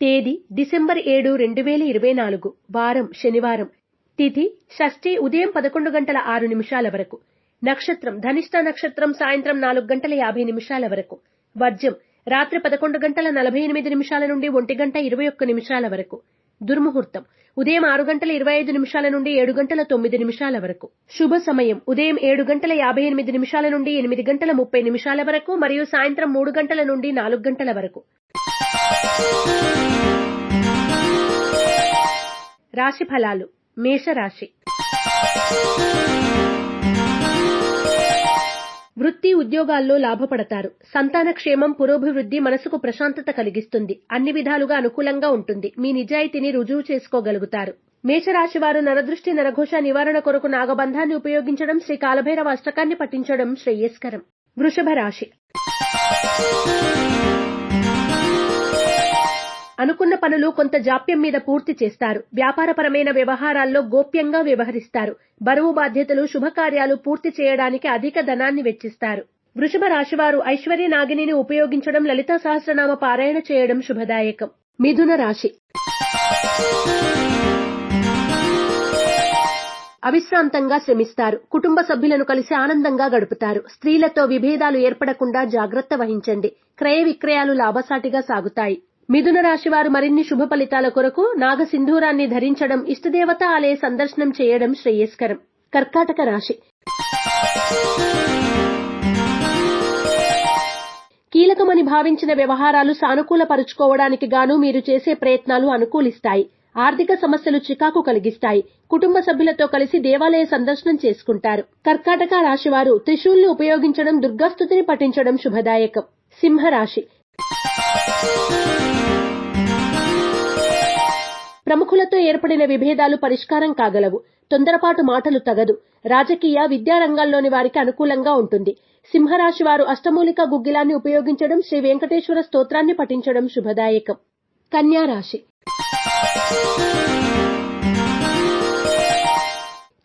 తేదీ డిసెంబర్ ఏడు రెండు వేల ఇరవై నాలుగు వారం శనివారం. తిథి షష్ఠి ఉదయం పదకొండు గంటల ఆరు నిమిషాల వరకు. నక్షత్రం ధనిష్ట నక్షత్రం సాయంత్రం నాలుగు గంటల యాభై నిమిషాల వరకు. వర్జం రాత్రి పదకొండు గంటల నలభై ఎనిమిది నిమిషాల నుండి ఒంటి గంట ఇరవై ఒక్క నిమిషాల వరకు. దుర్ముహూర్తం. ఉదయం ఆరు గంటల ఇరవై ఐదు నిమిషాల నుండి ఏడు గంటల తొమ్మిది నిమిషాల వరకు. శుభ సమయం. ఉదయం ఏడు గంటల యాభై ఎనిమిది నిమిషాల నుండి ఎనిమిది గంటల ముప్పై నిమిషాల వరకు మరియు సాయంత్రం మూడు గంటల నుండి నాలుగు గంటల వరకు. రాశి ఫలాలు. మేషరాశి. వృత్తి ఉద్యోగాల్లో లాభపడతారు. సంతాన క్షేమం పురోభివృద్ధి మనసుకు ప్రశాంతత కలిగిస్తుంది. అన్ని విధాలుగా అనుకూలంగా ఉంటుంది. మీ నిజాయితీని రుజువు చేసుకోగలుగుతారు. మేషరాశి వారు నరదృష్టి నరఘోష నివారణ కొరకు నాగబంధాన్ని ఉపయోగించడం శ్రీ కాలభైరవ అష్టకాన్ని పఠించడం శ్రేయస్కరం. వృషభ రాశి అనుకున్న పనులు కొంత జాప్యం మీద పూర్తి చేస్తారు. వ్యాపారపరమైన వ్యవహారాల్లో గోప్యంగా వ్యవహరిస్తారు. బరువు బాధ్యతలు శుభకార్యాలు పూర్తి చేయడానికి అధిక ధనాన్ని వెచ్చిస్తారు. వృషభ రాశివారు ఐశ్వర్య నాగిని ఉపయోగించడం లలిత సహస్రనామ పారాయణ చేయడం శుభదాయకం. మిథున రాశి. అవిశ్రాంతంగా శ్రమిస్తారు. కుటుంబ సభ్యులను కలిసి ఆనందంగా గడుపుతారు. స్త్రీలతో విభేదాలు ఏర్పడకుండా జాగ్రత్త వహించండి. క్రయ విక్రయాలు లాభసాటిగా సాగుతాయి. మిథున రాశి వారు మరిన్ని శుభ ఫలితాల కొరకు నాగసింధూరాన్ని ధరించడం ఇష్టదేవత ఆలయ సందర్శనం చేయడం శ్రేయస్కరం. కర్కాటక రాశి. కీలకమని భావించిన వ్యవహారాలు సానుకూలపరుచుకోవడానికి గాను మీరు చేసే ప్రయత్నాలు అనుకూలిస్తాయి. ఆర్థిక సమస్యలు చికాకు కలిగిస్తాయి. కుటుంబ సభ్యులతో కలిసి దేవాలయ సందర్శనం చేసుకుంటారు. కర్కాటక రాశివారు త్రిశూల్ని ఉపయోగించడం దుర్గాస్తుతిని పఠించడం శుభదాయకం. సింహరాశి. ప్రముఖులతో ఏర్పడిన విభేదాలు పరిష్కారం కాగలవు. తొందరపాటు మాటలు తగదు. రాజకీయ విద్యా రంగాల్లోని వారికి అనుకూలంగా ఉంటుంది. సింహరాశి వారు అష్టమూలిక గుగ్గిలాన్ని ఉపయోగించడం శ్రీ వెంకటేశ్వర స్తోత్రాన్ని పఠించడం శుభదాయకం. కన్యా రాశి.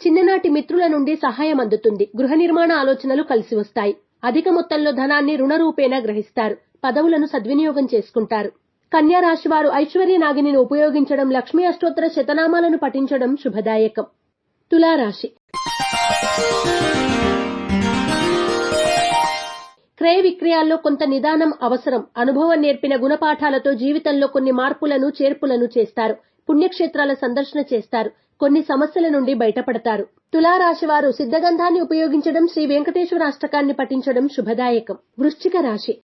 చిన్ననాటి మిత్రుల నుండి సహాయం అందుతుంది. గృహ నిర్మాణ ఆలోచనలు కలిసి వస్తాయి. అధిక మొత్తంలో ధనాన్ని రుణరూపేణా గ్రహిస్తారు. పదవులను సద్వినియోగం చేసుకుంటారు. కన్యా రాశి వారు ఐశ్వర్య నాగిని ఉపయోగించడం లక్ష్మీ అష్టోత్తర శతనామాలను పఠించడం శుభదాయకం. తులారాశి. క్రయ విక్రయాల్లో కొంత నిదానం అవసరం. అనుభవం నేర్పిన గుణపాఠాలతో జీవితంలో కొన్ని మార్పులను చేర్పులను చేస్తారు. పుణ్యక్షేత్రాల సందర్శన చేస్తారు. కొన్ని సమస్యల నుండి బయటపడతారు. తులారాశి వారు సిద్ధగంధాన్ని ఉపయోగించడం శ్రీ వెంకటేశ్వర అష్టకాన్ని పఠించడం శుభదాయకం. వృశ్చిక రాశి.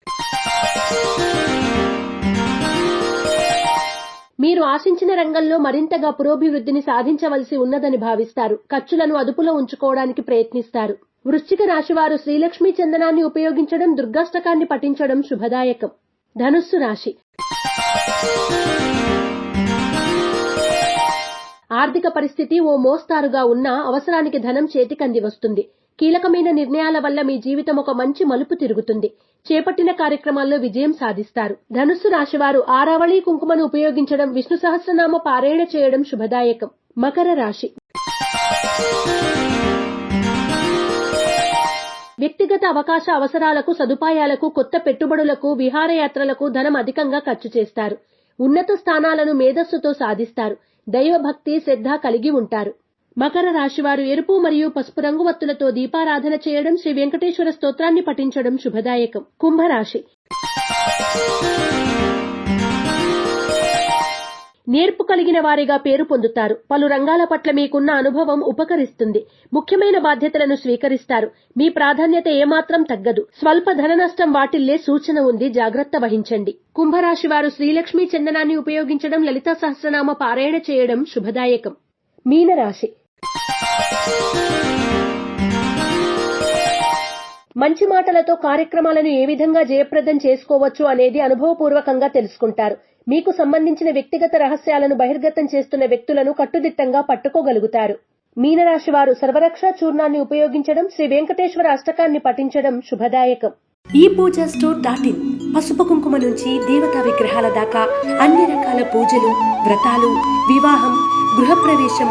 మీరు ఆశించిన రంగంలో మరింతగా పురోభివృద్ధిని సాధించవలసి ఉన్నదని భావిస్తారు. ఖర్చులను అదుపులో ఉంచుకోవడానికి ప్రయత్నిస్తారు. వృశ్చిక రాశివారు శ్రీలక్ష్మీ చందనాన్ని ఉపయోగించడం దుర్గాష్టకాన్ని పఠించడం శుభదాయకం. ధనుస్సు రాశి. ఆర్థిక పరిస్థితి ఓ మోస్తారుగా ఉన్నా అవసరానికి ధనం చేతికంది వస్తుంది. కీలకమైన నిర్ణయాల వల్ల మీ జీవితం ఒక మంచి మలుపు తిరుగుతుంది. చేపట్టిన కార్యక్రమాల్లో విజయం సాధిస్తారు. ధనుస్సు రాశివారు ఆరావళి కుంకుమను ఉపయోగించడం విష్ణు సహస్రనామ పారాయణ చేయడం శుభదాయకం. మకర రాశి. వ్యక్తిగత అవకాశ అవసరాలకు సదుపాయాలకు కొత్త పెట్టుబడులకు విహారయాత్రలకు ధనం అధికంగా ఖర్చు చేస్తారు. ఉన్నత స్థానాలను మేధస్సుతో సాధిస్తారు. దైవభక్తి శ్రద్ధ కలిగి ఉంటారు. మకర రాశివారు ఎరుపు మరియు పసుపు రంగు వత్తులతో దీపారాధన చేయడం శ్రీ వెంకటేశ్వర స్తోత్రాన్ని పఠించడం శుభదాయకం. కుంభరాశి. నేర్పు కలిగిన వారిగా పేరు పొందుతారు. పలు రంగాల పట్ల మీకున్న అనుభవం ఉపకరిస్తుంది. ముఖ్యమైన బాధ్యతలను స్వీకరిస్తారు. మీ ప్రాధాన్యత ఏమాత్రం తగ్గదు. స్వల్ప ధన నష్టం వాటిల్లే సూచన ఉంది. జాగ్రత్త వహించండి. కుంభరాశి వారు శ్రీలక్ష్మీ చందనాన్ని ఉపయోగించడం లలితా సహస్రనామ పారాయణ చేయడం శుభదాయకం. మీనరాశి. మంచి మాటలతో కార్యక్రమాలను ఏ విధంగా జయప్రదం చేసుకోవచ్చు అనేది అనుభవపూర్వకంగా తెలుసుకుంటారు. మీకు సంబంధించిన వ్యక్తిగత రహస్యాలను బహిర్గతం చేస్తున్న వ్యక్తులను కట్టుదిట్టంగా పట్టుకోగలుగుతారు. మీనరాశి వారు సర్వరక్ష చూర్ణాన్ని ఉపయోగించడం శ్రీ వెంకటేశ్వర అష్టకాన్ని పఠించడం శుభదాయకం. ఈ పూజా స్టోర్ డాట్ ఇన్ పసుపు కుంకుమ నుంచి దేవతా విగ్రహాల దాకా అన్ని రకాల పూజలు వ్రతాలు వివాహం గృహప్రవేశం